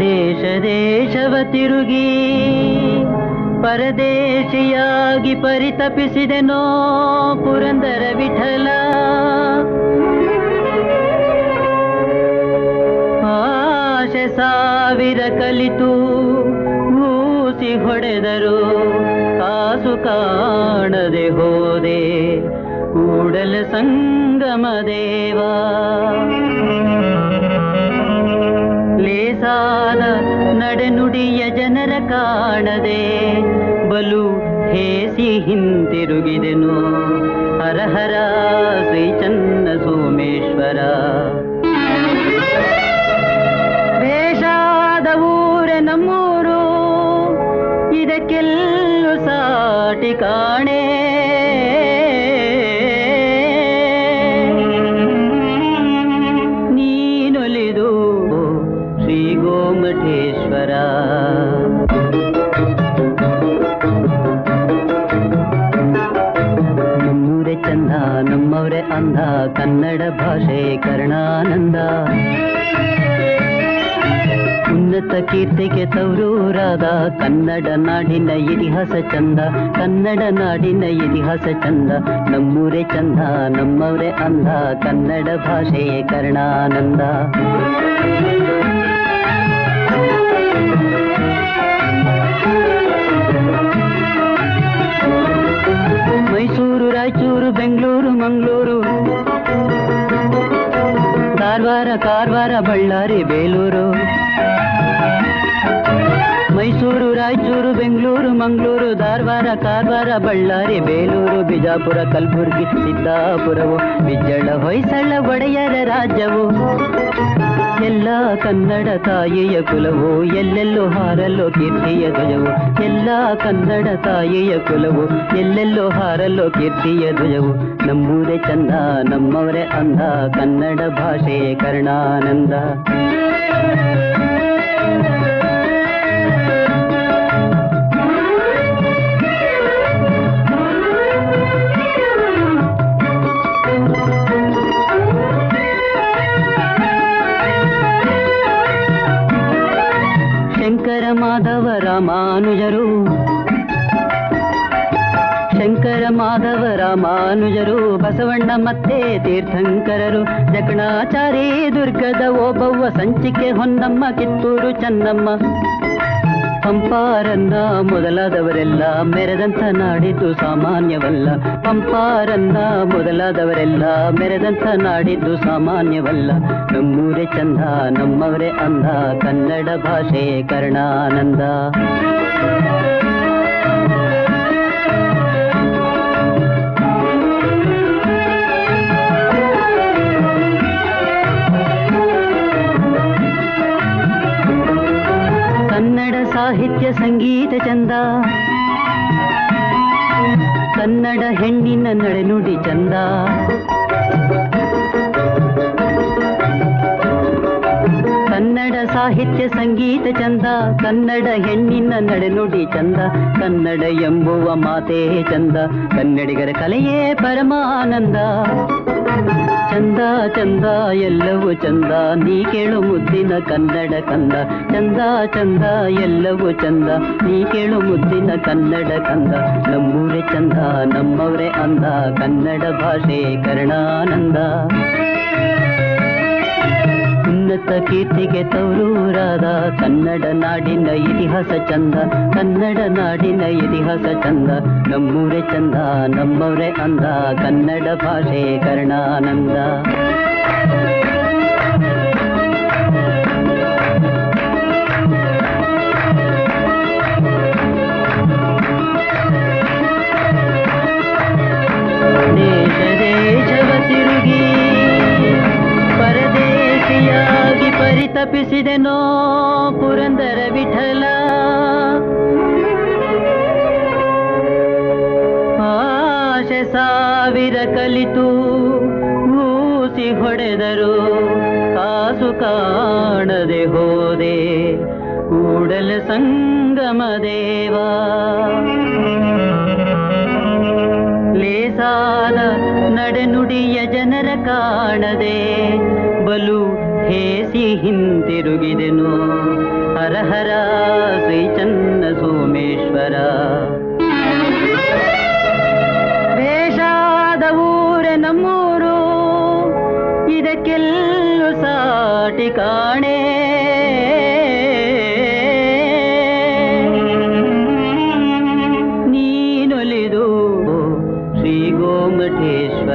ದೇಶ ದೇಶವ ತಿರುಗಿ ಪರದೇಶಿಯಾಗಿ ಪರಿತಪಿಸಿದೆನೋ ಪುರಂದರ ವಿಠಲ. ಆಶೆ ಸಾವಿರ ಕಲಿತು ಮೂಸಿ ಹೊಡೆದರು, ಕಾಸು ಕಾಣದೆ ಹೋದೆ, ಕೂಡಲ ಸಂಗಮ ದೇವಾ. ಲೇಸಾದ ನಡೆನುಡಿಯ ಜನರ ಕಾಣದೆ ಬಲು ಹೇಸಿ ಹಿಂತಿರುಗಿದೆನು. ಹರಹರ ಶ್ರೀ ಚನ್ನ ಸೋಮೇಶ್ವರ. ವೇಷಾದ ಊರ ನಮ್ಮೂರು, ಇದಕ್ಕೆಲ್ಲೂ ಸಾಟಿ ಕಾಣೆ ಗೋಮಠೇಶ್ವರ ನಮ್ಮೂರೇ ಚಂದ, ನಮ್ಮವರೇ ಅಂದ ಕನ್ನಡ ಭಾಷೆ ಕರ್ಣಾನಂದ. ಉನ್ನತ ಕೀರ್ತಿಗೆ ತವರೂರಾದ, ಕನ್ನಡ ನಾಡಿನ ಇತಿಹಾಸ ಚಂದ, ಕನ್ನಡ ನಾಡಿನ ಇತಿಹಾಸ ಚಂದ. ನಮ್ಮೂರೇ ಚಂದ, ನಮ್ಮವರೇ ಅಂದ ಕನ್ನಡ ಭಾಷೆ ಕರ್ಣಾನಂದ. ಕಾರವಾರ ಕಾರವಾರ ಬಳ್ಳಾರಿ, ಬೇಲೂರು. ಮೈಸೂರು, ರಾಯಚೂರು, ಬೆಂಗಳೂರು, ಮಂಗಳೂರು, ಧಾರವಾಡ, ಕಾರವಾರ, ಬಳ್ಳಾರಿ, ಬೇಲೂರು, ಬಿಜಾಪುರ, ಕಲಬುರಗಿ, ಸಿದ್ದಾಪುರವು ಬಿಜ್ಜಳ ಹೊಯ್ಸಳ, ಒಡೆಯರ ರಾಜ್ಯವು. ಎಲ್ಲ ಕನ್ನಡ ತಾಯಿಯ ಕುಲವು, ಎಲ್ಲೆಲ್ಲೋ ಹಾರಲ್ಲೋ ಕೀರ್ತಿಯ ಧ್ವಜವು. ಎಲ್ಲ ಕನ್ನಡ ತಾಯಿಯ ಕುಲವು, ಎಲ್ಲೆಲ್ಲೋ ಹಾರಲ್ಲೋ ಕೀರ್ತಿಯ ಧ್ವಜವು. ನಮ್ಮೂರೇ ಚಂದ, ನಮ್ಮವರೇ ಅಂದ, ಕನ್ನಡ ಭಾಷೆ ಕರ್ಣಾನಂದ. ಶಂಕರ ಮಾಧವ ರಾಮಾನುಜರು ಶಂಕರ ಮಾಧವ ರಾಮಾನುಜರು ಬಸವಣ್ಣ ಮತ್ತೆ ತೀರ್ಥಂಕರರು. ಜಕಣಾಚಾರಿ ದುರ್ಗದ ಓಬವ್ವ ಸಂಚಿಕೆ ಹೊನ್ನಮ್ಮ, ಕಿತ್ತೂರು ಚನ್ನಮ್ಮ. ಪಂಪಾರನ್ನ ಮೊದಲಾದವರೆಲ್ಲ ಮೆರೆದಂಥ ನಾಡಿದ್ದು ಸಾಮಾನ್ಯವಲ್ಲ. ಪಂಪಾರನ್ನ ಮೊದಲಾದವರೆಲ್ಲ ಮೆರೆದಂಥ ನಾಡಿದ್ದು ಸಾಮಾನ್ಯವಲ್ಲ. ನಮ್ಮೂರೇ ಚಂದ, ನಮ್ಮವರೇ ಅಂದ ಕನ್ನಡ ಭಾಷೆ ಕರ್ಣಾನಂದ. ಸಾಹಿತ್ಯ ಸಂಗೀತ ಚಂದ. ಕನ್ನಡ ಹೆಣ್ಣಿನ ನಡೆನುಡಿ ಚಂದ. ಕನ್ನಡ ಸಾಹಿತ್ಯ ಸಂಗೀತ ಚಂದ. ಕನ್ನಡ ಹೆಣ್ಣಿನ ನಡೆನುಡಿ ಚಂದ. ಕನ್ನಡ ಎಂಬುವ ಮಾತೇ ಚಂದ. ಕನ್ನಡಿಗರ ಕಲೆಯೇ ಪರಮಾನಂದ. ಚಂದ ಚಂದ, ಎಲ್ಲವೂ ಚಂದ. ನೀ ಕೇಳು ಮುದ್ದಿನ ಕನ್ನಡ ಕಂದ. ಚಂದ ಚಂದ, ಎಲ್ಲವೂ ಚಂದ. ನೀ ಕೇಳು ಮುದ್ದಿನ ಕನ್ನಡ ಕಂದ. ನಮ್ಮೂರೇ ಚಂದ, ನಮ್ಮವರೇ ಅಂದ. ಕನ್ನಡ ಭಾಷೆ ಕರ್ಣಾನಂದ. ಉನ್ನತ ಕೀರ್ತಿಗೆ ತವರೂರಾದ ಕನ್ನಡ ನಾಡಿನ ಇತಿಹಾಸ ಚಂದ, ಕನ್ನಡ ನಾಡಿನ ಇತಿಹಾಸ ಚಂದ. ನಮ್ಮೂರೇ ಚಂದ, ನಮ್ಮವರೇ ಅಂದ, ಕನ್ನಡ ಭಾಷೆ ಕರ್ಣಾನಂದ. ದೇಶ ಪರಿತಪಿಸಿದೆನೋ ಪುರಂದರ ವಿಠಲ. ಆಶೆ ಸಾವಿರ ಕಲಿತು ಮೂಸಿ ಹೊಡೆದರು. ಕಾಸು ಕಾಣದೆ ಹೋದೆ ಕೂಡಲ ಸಂಗಮ ದೇವಾ. ಲೇಸಾದ ನಡೆನುಡಿಯ ಜನರ ಕಾಣದೆ ಬಲು ಹೇಸಿ ಹಿಂತಿರುಗಿದೆನು. ಹರ ಹರ ಶ್ರೀ ಚನ್ನ ಸೋಮೇಶ್ವರ. ವೇಷಾದ ಊರ ನಮ್ಮೂರು ಇದಕ್ಕೆಲ್ಲೂ ಸಾಟಿಕಾ